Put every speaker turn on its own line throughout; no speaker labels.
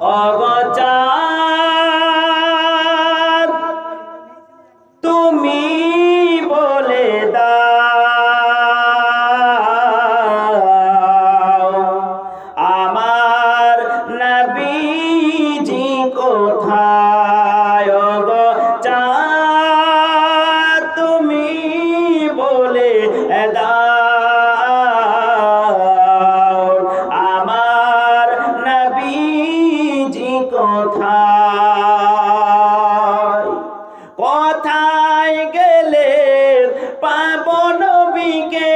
ọgọ́ta. কোথায় গেলে পাব নবীকে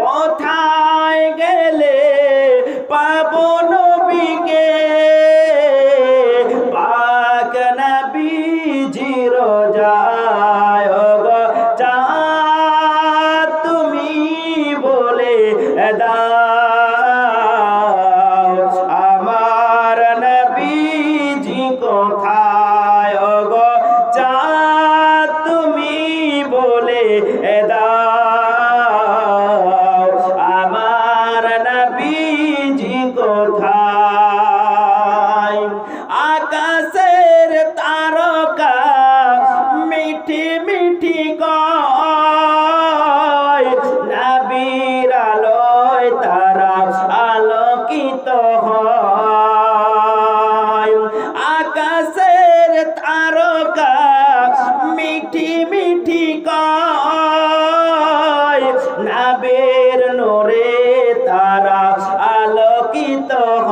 কোথায় গেলে পাব নবীকে পাক নবীজির যায় গো চা তুমি বলে দাও। আমার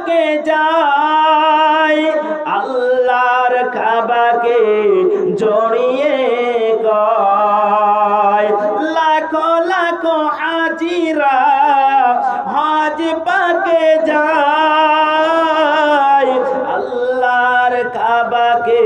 পাকে যায় আল্লাহর খাবাকে জড়িয়ে গয় লাখো লাখো হাজিরা হজ পাকে যায় আল্লাহর কাবাকে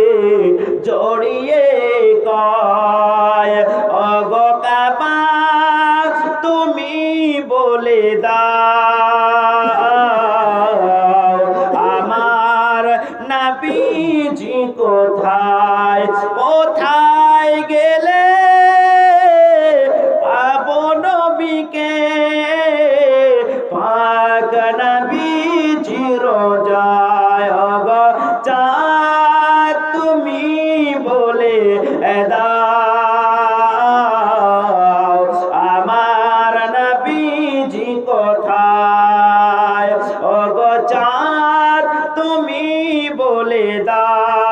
লা